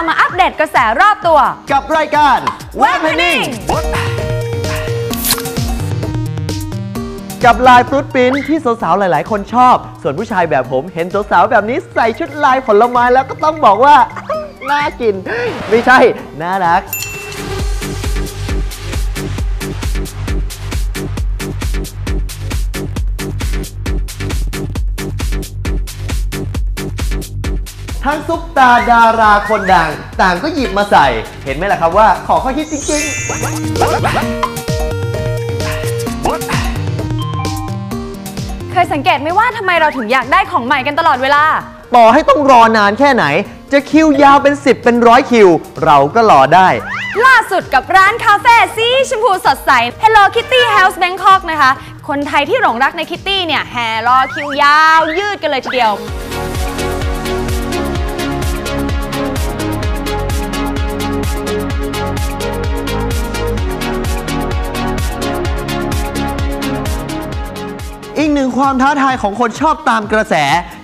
happening? ได้เวลามาอัปเดตกระแสรอบตัว กับรายการ Happening กับลายฟรุตปรินท์ที่สาวๆหลาย ๆ คนชอบ ส่วนผู้ชายแบบผมเห็นสาวๆแบบนี้ใส่ชุดลายผลไม้แล้วก็ต้องบอกว่า น่ากิน ไม่ใช่ น่ารัก ทั้งซุปตาดาราคนดัง ต่างก็หยิบมาใส่ เห็นไหมล่ะครับว่าของเขาฮิตจริงๆเคยสังเกตไหมว่าทำไมเราถึงอยากได้ของใหม่กันตลอดเวลาต่อให้ต้องรอนานแค่ไหน จะคิวยาวเป็น 10 เป็นร้อยคิว เราก็รอได้ ล่าสุดกับร้านคาเฟ่สีชมพูสดใส Hello Kitty House Bangkok นะคะ คนไทยที่หลงรักในคิตตี้เนี่ย แห่รอคิวยาวยืดกันเลยทีเดียว กหนึ่งความท้าทายของคนชอบตามกระแส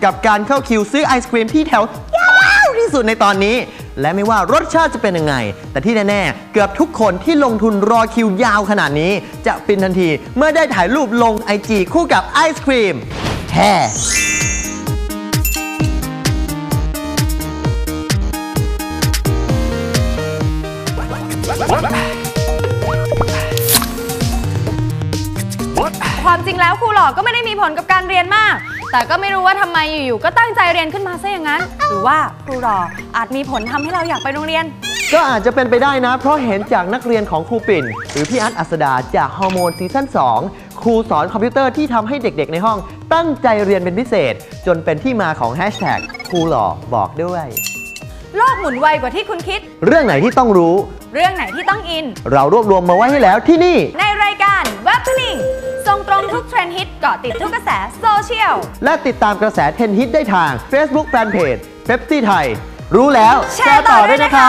กับการเข้าคิวซื้อไอศครีมที่แถวยาวที่สุดในตอนนี้ และไม่ว่ารสชาติจะเป็นยังไง แต่ที่แน่ๆ เกือบทุกคนที่ลงทุนรอคิวยาวขนาดนี้ จะฟินทันทีเมื่อได้ถ่ายรูปลงไอจีคู่กับไอศครีมแฮ่ ความจริงแล้วครูหล่อก็ไม่ได้มีผลกับการเรียนมาก แต่ก็ไม่รู้ว่าทำไมอยู่ๆก็ตั้งใจเรียนขึ้นมาซะอย่างนั้น หรือว่าครูหล่ออาจมีผลทำให้เราอยากไปโรงเรียน ก็อาจจะเป็นไปได้นะ เพราะเห็นจากนักเรียนของครูปิ่น หรือพี่อัดอัสดาจากฮอร์โมนซีซั่น2ครูสอนคอมพิวเตอร์ที่ทำให้เด็กๆ ในห้อง ตั้งใจเรียนเป็นพิเศษ จนเป็นที่มาของแฮชแท็กครูหล่อบอกด้วย โลกหมุนไวกว่าที่คุณคิด เรื่องไหนที่ต้องรู้ เรื่องไหนที่ต้องอิน เรารวบรวมมาไว้ให้แล้วที่นี่ ใน รงทุกเทรนด์ฮิตเกาะติดทุกกระแสโซเชียล และติดตามกระแสเทรนด์ฮิตได้ทาง Facebook Fanpage เ e ปซี่ไทย รู้แล้ว แชร์ต่อด้วยนะคะ